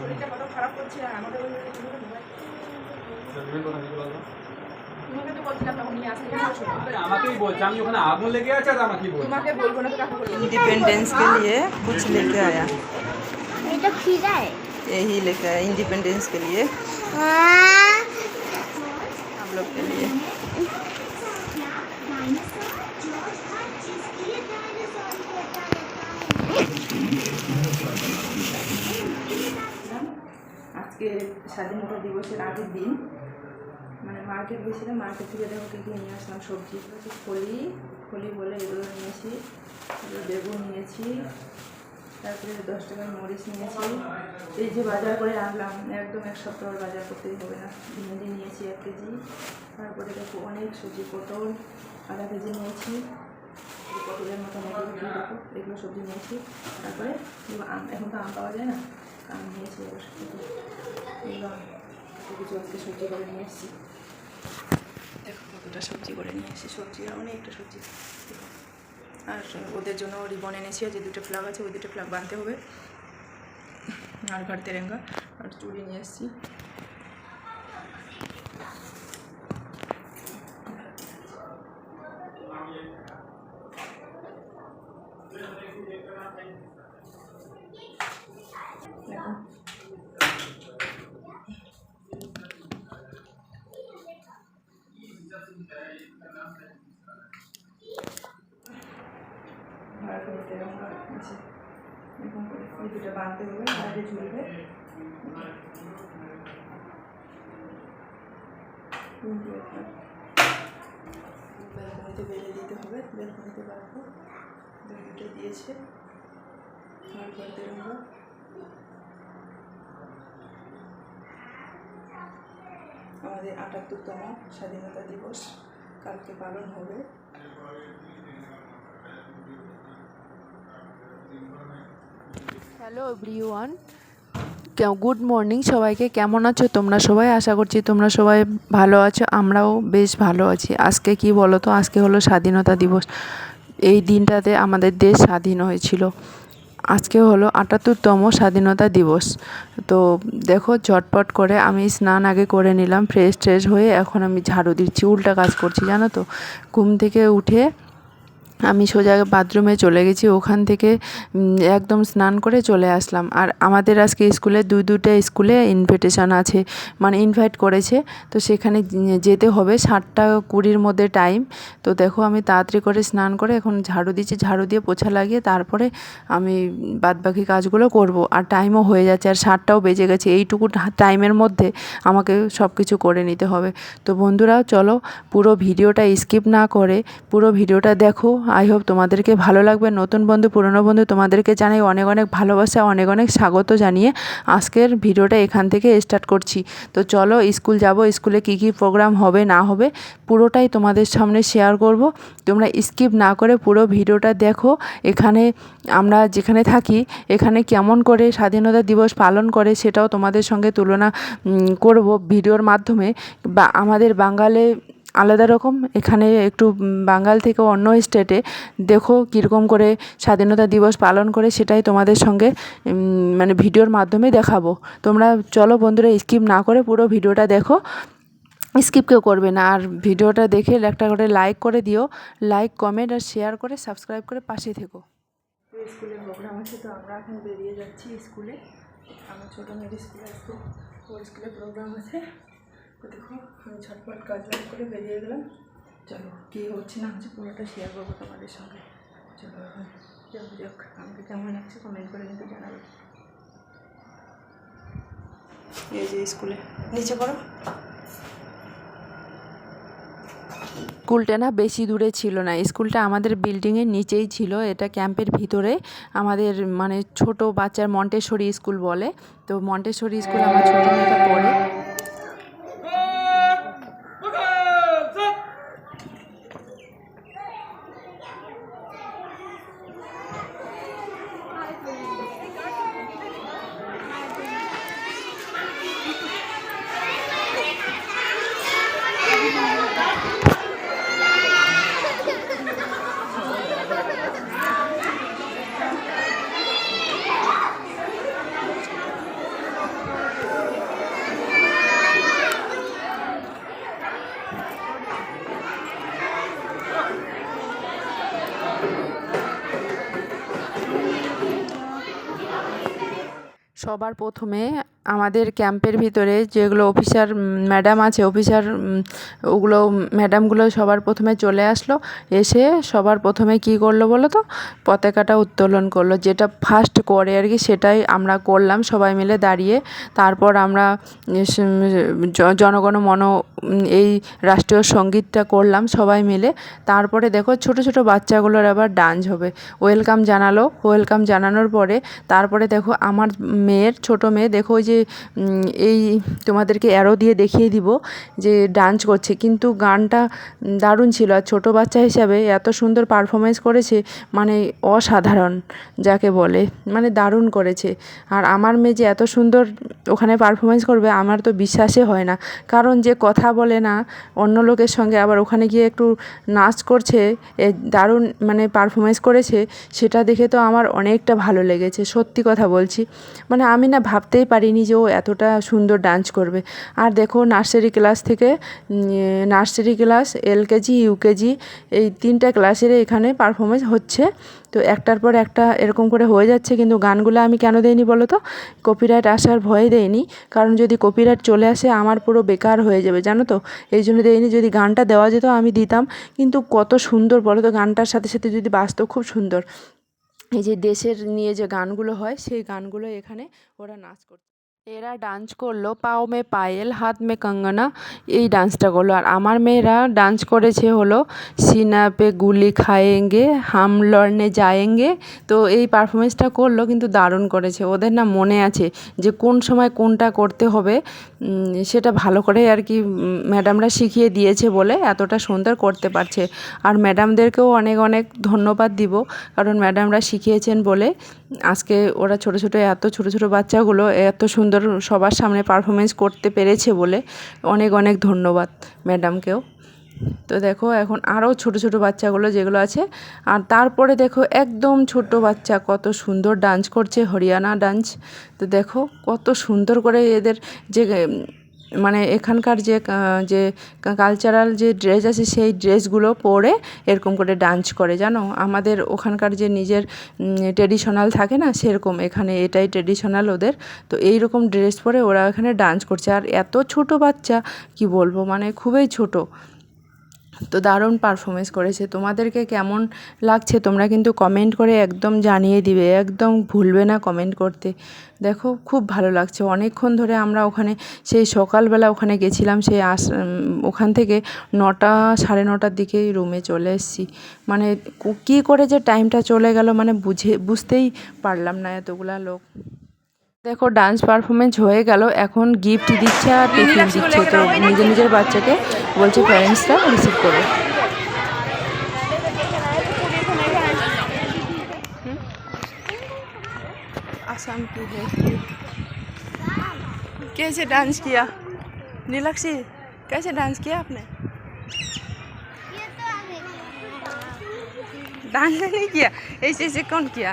শরীরটা কত খারাপ করছে আর আমাদের ওই চলবে তো নাকি বলো তোমাকে তো বলছিলাম তখন নিয়ে আসলে ছোট আমাকেই বলছে আমি ওখানে আগুন লেগে আছে আর আমাকেই বলছে তোমাকে বলবো না তো কাকে বলবো इंडिपेंडेंस के लिए कुछ लेके आया এটা খিদা है यही लेके आया इंडिपेंडेंस के लिए हम लोग के लिए আজকে স্বাধীনতা দিবসের আগের দিন মানে মার্কেট গেছিলাম মার্কেট থেকে দেখো কী কী নিয়ে আসলাম সবজি হচ্ছে ফলি ফলি বলে এগুলো নিয়েছি এগুলো বেগুন নিয়েছি তারপরে দশ টাকার মরিচ নিয়েছি। এই যে বাজার করে আনলাম, একদম এক সপ্তাহ বাজার করতেই হবে না। ভেন্ডি নিয়েছি এক কেজি। তারপরে দেখো অনেক সবজি পটল আধা কেজি নিয়েছি। পটলের মতো দেখো, এগুলো সবজি নিয়েছি। তারপরে আম, এখন তো আম পাওয়া যায় না? আম নিয়েছি এবার সাথে এগুলো কিছু আজকে সবজি করে নিয়ে এসেছি। দেখো কতটা সবজি করে নিয়ে এসেছি। সবজি অনেকটা সবজি। আর ওদের জন্য রিবন এনেছি আর যে দুটো ফ্লাগ আছে, ওই দুটো ফ্লাগ বাঁধতে হবে। আর ঘর তেরেঙ্গা, আর চুড়ি নিয়ে এসেছি দেখো আর ঘর তেরেঙ্গা আছে এরকম দুটো বাঁধতে হবে বাইরে ঝুলবে বেড়ে দিতে হবে দুটো দিয়েছে। আমাদের আটাত্তরতম স্বাধীনতা দিবস কালকে পালন হবে। হ্যালো এভরিওয়ান গুড মর্নিং সবাইকে। কেমন আছো তোমরা সবাই? আশা করছি তোমরা সবাই ভালো আছো। আমরাও বেশ ভালো আছি। আজকে কি বলো তো? আজকে হলো স্বাধীনতা দিবস। এই দিনটাতে আমাদের দেশ স্বাধীন হয়েছিল। আজকে হলো আটাত্তরতম স্বাধীনতা দিবস। তো দেখো, ঝটপট করে আমি স্নান আগে করে নিলাম ফ্রেশ ট্রেশ হয়ে এখন আমি ঝাড়ু দিচ্ছি, উল্টা কাজ করছি, জানো তো? ঘুম থেকে উঠে আমি সোজা বাথরুমে চলে গেছি, ওখান থেকে একদম স্নান করে চলে আসলাম। আর আমাদের আজকে স্কুলে দুই দুটো স্কুলে ইনভিটেশন আছে মানে ইনভাইট করেছে, তো সেখানে যেতে হবে সাতটা কুড়ির মধ্যে টাইম তো দেখো আমি তাড়াতাড়ি করে স্নান করে এখন ঝাড়ু দিচ্ছি, ঝাড়ু দিয়ে পোছা লাগিয়ে তারপরে আমি বাদবাকি কাজগুলো করব। আর টাইমও হয়ে যাচ্ছে, আর সাতটাও বেজে গেছে, এইটুকু টাইমের মধ্যে আমাকে সব কিছু করে নিতে হবে। তো বন্ধুরা চলো, পুরো ভিডিওটা স্কিপ না করে, পুরো ভিডিওটা দেখো আই হোপ তোমাদেরকে ভালো লাগবে। নতুন বন্ধু, পুরনো বন্ধু তোমাদেরকে জানাই অনেক অনেক ভালোবাসা, অনেক অনেক স্বাগত জানিয়ে আজকের ভিডিওটা এখান থেকে স্টার্ট করছি। তো চলো, স্কুল যাব, স্কুলে কি কি প্রোগ্রাম হবে, না হবে, পুরোটাই তোমাদের সামনে শেয়ার করব। তোমরা স্কিপ না করে পুরো ভিডিওটা দেখো। এখানে আমরা যেখানে থাকি, এখানে কেমন করে স্বাধীনতা দিবস পালন করে সেটাও তোমাদের সঙ্গে তুলনা করব ভিডিওর মাধ্যমে। বা আমাদের বাঙালে আলাদা রকম। এখানে একটু বাঙাল থেকে অন্য স্টেটে দেখো কীরকম করে স্বাধীনতা দিবস পালন করে, সেটাই তোমাদের সঙ্গে মানে ভিডিওর মাধ্যমে দেখাবো। তোমরা চলো বন্ধুরা স্কিপ না করে পুরো ভিডিওটা দেখো। স্কিপ কেউ করবে না। আর ভিডিওটা দেখে একটা করে লাইক করে দিও। লাইক কমেন্ট আর শেয়ার করে সাবস্ক্রাইব করে পাশে থেকো। স্কুলে প্রোগ্রাম আছে, তো আমরা এখন বেরিয়ে যাচ্ছি স্কুলে। আমার ছোটো মেয়ের স্কুলে আজকে ওর স্কুলে প্রোগ্রাম আছে। দেখো আমি ঝটপট কাজ বাজ করে বেরিয়ে গেলাম। চলো, কী হচ্ছে না হচ্ছে পুরোটা শেয়ার করব তোমাদের সঙ্গে। চলো যাক যাক আমাকে কেমন লাগছে কমেন্ট করে কিন্তু জানাবে। এই যে স্কুলে, নিচে করো স্কুলটা না বেশি দূরে ছিল না। স্কুলটা আমাদের বিল্ডিংয়ের নিচেই ছিল। এটা ক্যাম্পের ভিতরে। আমাদের মানে ছোট বাচ্চার মন্টেশ্বরী স্কুল বলে। তো মন্টেশ্বরী স্কুল আমার ছোটো মেয়েটা পড়ে। সবার প্রথমে আমাদের ক্যাম্পের ভিতরে যেগুলো অফিসার ম্যাডাম আছে, অফিসার ওগুলো, ম্যাডামগুলো সবার প্রথমে চলে আসলো। এসে সবার প্রথমে কি করল বলো তো? পতাকাটা উত্তোলন করল। যেটা ফার্স্ট করে আর কি, সেটাই আমরা করলাম সবাই মিলে দাঁড়িয়ে। তারপর আমরা জনগণ মন এই রাষ্ট্রীয় সঙ্গীতটা করলাম সবাই মিলে। তারপরে দেখো ছোট ছোট বাচ্চাগুলোর আবার ডান্স হবে। ওয়েলকাম জানালো। ওয়েলকাম জানানোর পরে তারপরে দেখো আমার মেয়ের ছোট মেয়ে, দেখো ওই যে উম, এই তোমাদেরকে অ্যারো দিয়ে দেখিয়ে দিব যে ডান্স করছে। কিন্তু গানটা দারুণ ছিল আর ছোটো বাচ্চা হিসাবে এত সুন্দর পারফরমেন্স করেছে মানে অসাধারণ যাকে বলে মানে দারুণ করেছে। আর আমার মেয়ে যে এত সুন্দর ওখানে পারফরমেন্স করবে আমার তো বিশ্বাসে হয় না। কারণ যে কথা বলে না অন্য লোকের সঙ্গে আবার ওখানে গিয়ে একটু নাচ করছে দারুণ মানে পারফরমেন্স করেছে সেটা দেখে তো আমার অনেকটা ভালো লেগেছে। সত্যি কথা বলছি। মানে আমি না ভাবতেই পারিনি যে ও এতটা সুন্দর ডান্স করবে। আর দেখো নার্সারি ক্লাস থেকে নার্সারি ক্লাস এলকেজি ইউকেজি এই তিনটা ক্লাসের এখানে পারফরমেন্স হচ্ছে। তো একটার পর একটা এরকম করে হয়ে যাচ্ছে, কিন্তু গানগুলো আমি কেন দেইনি বলো তো? কপিরাইট আসার ভয়ে দেইনি। কারণ যদি কপিরাইট চলে আসে, আমার পুরো বেকার হয়ে যাবে, জানো তো? এই জন্য দেইনি, যদি গানটা দেওয়া যেত আমি দিতাম। কিন্তু কত সুন্দর বলো তো, গানটার সাথে সাথে যদি বাঁচতো খুব সুন্দর। এই যে দেশের নিয়ে যে গানগুলো হয়, সেই গানগুলো এখানে ওরা নাচ করছে। এরা ডান্স করল, পাও মে পায়েল, হাত মে কঙ্গনা, এই ডান্সটা করল। আর আমার মেয়েরা ডান্স করেছে হলো সিনাপে গুলি খায়েঙ্গে, হাম লড়নে যায়েঙ্গে। তো এই পারফরমেন্সটা করল, কিন্তু দারুণ করেছে। ওদের না মনে আছে যে কোন সময় কোনটা করতে হবে। সেটা ভালো করে আর কি ম্যাডামরা শিখিয়ে দিয়েছে বলে এতটা সুন্দর করতে পারছে। আর ম্যাডামদেরকেও অনেক অনেক ধন্যবাদ দিব, কারণ ম্যাডামরা শিখিয়েছেন বলে আজকে ওরা ছোট ছোট, এত ছোট ছোট বাচ্চাগুলো এত সুন্দর সবার সামনে পারফরমেন্স করতে পেরেছে বলে অনেক অনেক ধন্যবাদ ম্যাডামকেও তো দেখো এখন আরও ছোট ছোট বাচ্চাগুলো যেগুলো আছে। আর তারপরে দেখো একদম ছোট বাচ্চা, কত সুন্দর ডান্স করছে, হরিয়ানা ডান্স তো দেখো কত সুন্দর করে এদের যে মানে এখানকার যে যে কালচারাল যে ড্রেস আছে, সেই ড্রেসগুলো পরে এরকম করে ডান্স করে, জানো? আমাদের ওখানকার যে নিজের ট্রেডিশনাল থাকে না, সেরকম এখানে এটাই ট্রেডিশনাল ওদের। তো এই রকম ড্রেস পরে ওরা এখানে ডান্স করছে। আর এত ছোট বাচ্চা, কি বলব? মানে খুবই ছোট। তো দারুণ পারফরমেন্স করেছে। তোমাদেরকে কেমন লাগছে তোমরা কিন্তু কমেন্ট করে একদম জানিয়ে দিবে। একদম ভুলবে না কমেন্ট করতে। দেখো খুব ভালো লাগছে। অনেকক্ষণ ধরে আমরা ওখানে সেই সকালবেলা ওখানে গেছিলাম সেই আস ওখান থেকে নটা সাড়ে নটার দিকে রুমে চলে এসেছি। মানে কু- করে যে টাইমটা চলে গেল মানে বুঝে বুঝতেই পারলাম না এতগুলা লোক। দেখো ডান্স পারফরমেন্স হয়ে গেল। এখন গিফট দিচ্ছে আর টিফিন দিচ্ছে। তো নিজের নিজের বাচ্চাকে বলছে প্যারেন্টসরা রিসিভ করবে आसाम की है कैसे डांस किया नीलाक्षी कैसे डांस किया आपने डांस नहीं किया ऐसे ऐसे कौन किया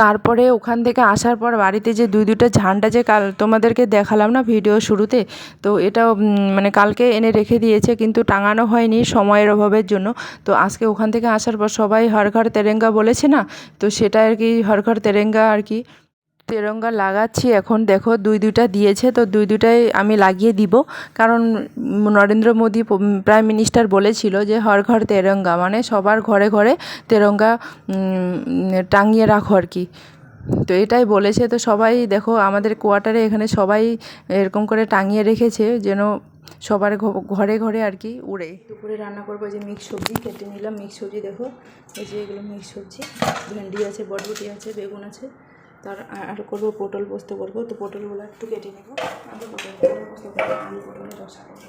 তারপরে ওখান থেকে আসার পর বাড়িতে যে দুই দুটো ঝান্ডা যে কাল তোমাদেরকে দেখালাম না ভিডিও শুরুতে, তো এটা মানে কালকে এনে রেখে দিয়েছে কিন্তু টাঙানো হয়নি সময়ের অভাবের জন্য। তো আজকে ওখান থেকে আসার পর সবাই হর ঘর তেরেঙ্গা বলেছে না? তো সেটা আর কি হর ঘর তেরেঙ্গা আর কি তেরঙ্গা লাগাচ্ছি, এখন দেখো দুই দুইটা দিয়েছে, তো দুই দুইটাই আমি লাগিয়ে দিব। কারণ নরেন্দ্র মোদী প্রাইম মিনিস্টার বলেছিল যে, হর ঘর তেরঙ্গা মানে সবার ঘরে ঘরে তেরঙ্গা টাঙিয়ে রাখো আর কি। তো এটাই বলেছে, তো সবাই দেখো আমাদের কোয়ার্টারে এখানে সবাই এরকম করে টাঙিয়ে রেখেছে, যেন সবার ঘরে ঘরে আর কি উড়ে। দুপুরে রান্না করব যে মিক্স সবজি, কেটে নিলাম মিক্স সবজি, দেখো এই যে এগুলো মিক্স সবজি, ভেন্ডি আছে বটবটি আছে, বেগুন আছে। তার আর করব, পটল পোস্ত করব। তো পটলগুলো একটু কেটে নেব। আগে পটল পোস্ত করব, আলু পটলের রসা করব।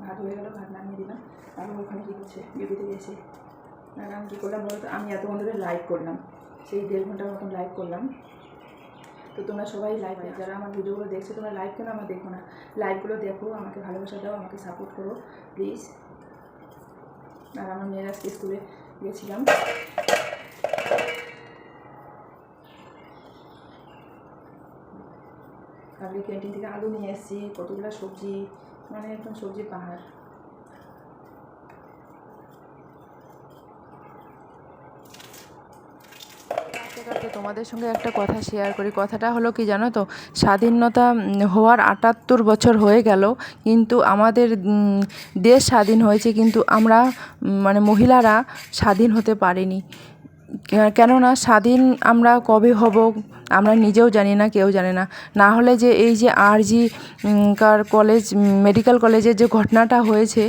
ভাত হয়ে গেল, ভাত নামিয়ে দিলাম। আর ওখানে কী করছে বিউটিতে গেছে। আর আমি কী করলাম বলতো, আমি এতক্ষণ ধরে লাইভ করলাম। সেই দেড় ঘণ্টার মতন লাইভ করলাম। তো তোমরা সবাই লাইক লাইভ যারা আমার ভিডিওগুলো দেখছ, তোমরা লাইভ কেন আমার দেখো না? লাইভগুলো দেখো, আমাকে ভালোবাসা দাও, আমাকে সাপোর্ট করো প্লিজ আর আমার মেয়ের স্কুলে গেছিলাম। কালকে ক্যান্টিন থেকে আলু নিয়ে এসেছি, কতগুলো সবজি মানে একদম সবজি পাহাড়। তোমাদের সঙ্গে একটা কথা শেয়ার করি। কথাটা হলো কি জানো তো, স্বাধীনতা হওয়ার আটাত্তর বছর হয়ে গেল, কিন্তু আমাদের দেশ স্বাধীন হয়েছে, কিন্তু আমরা মানে মহিলারা স্বাধীন হতে পারিনি। কেননা স্বাধীন আমরা কবে হব, আমরা নিজেও জানি না, কেউ জানে না। না হলে যে এই যে আরজি কার কলেজ, মেডিকেল কলেজের যে ঘটনাটা হয়েছে,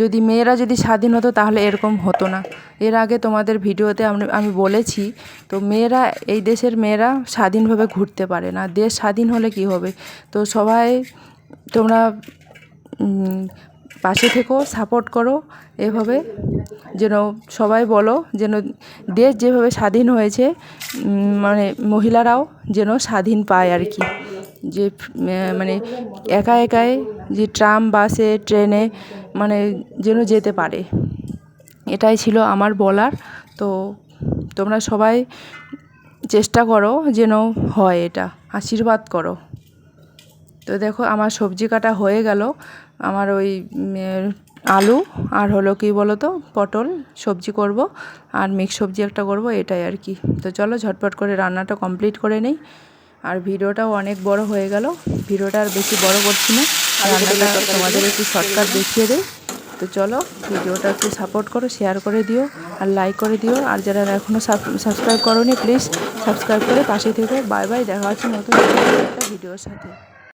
যদি মেয়েরা যদি স্বাধীন হতো তাহলে এরকম হতো না। এর আগে তোমাদের ভিডিওতে আমি বলেছি, তো মেয়েরা, এই দেশের মেয়েরা স্বাধীনভাবে ঘুরতে পারে না। দেশ স্বাধীন হলে কি হবে? তো সবাই, তোমরা পাশে থেকো সাপোর্ট করো এভাবে। যেন সবাই বলো যেন দেশ যেভাবে স্বাধীন হয়েছে মানে মহিলারাও যেন স্বাধীন পায় আর কি। যে মানে একা একাই যে ট্রাম, বাসে, ট্রেনে মানে যেন যেতে পারে। এটাই ছিল আমার বলার। তো তোমরা সবাই চেষ্টা করো যেন হয় এটা। আশীর্বাদ করো। তো দেখো আমার সবজি কাটা হয়ে গেল। আমার ওই আলু আর হলো কি বলো তো পটল সবজি করব আর মিক্স সবজি একটা করব, এটাই আর কি। তো চলো ঝটপট করে রান্নাটা কমপ্লিট করে নেই। আর ভিডিওটাও অনেক বড় হয়ে গেল। ভিডিওটা আর বেশি বড় করছি না। রান্নাটা তোমাদের একটু শর্টকাট দেখিয়ে দেই। তো চলো ভিডিওটা একটু সাপোর্ট করো শেয়ার করে দিও আর লাইক করে দিও। আর যারা এখনও সাবস্ক্রাইব করোনি প্লিজ সাবস্ক্রাইব করে পাশে থেকে। বাই বাই দেখা হচ্ছে নতুন একটা ভিডিওর সাথে।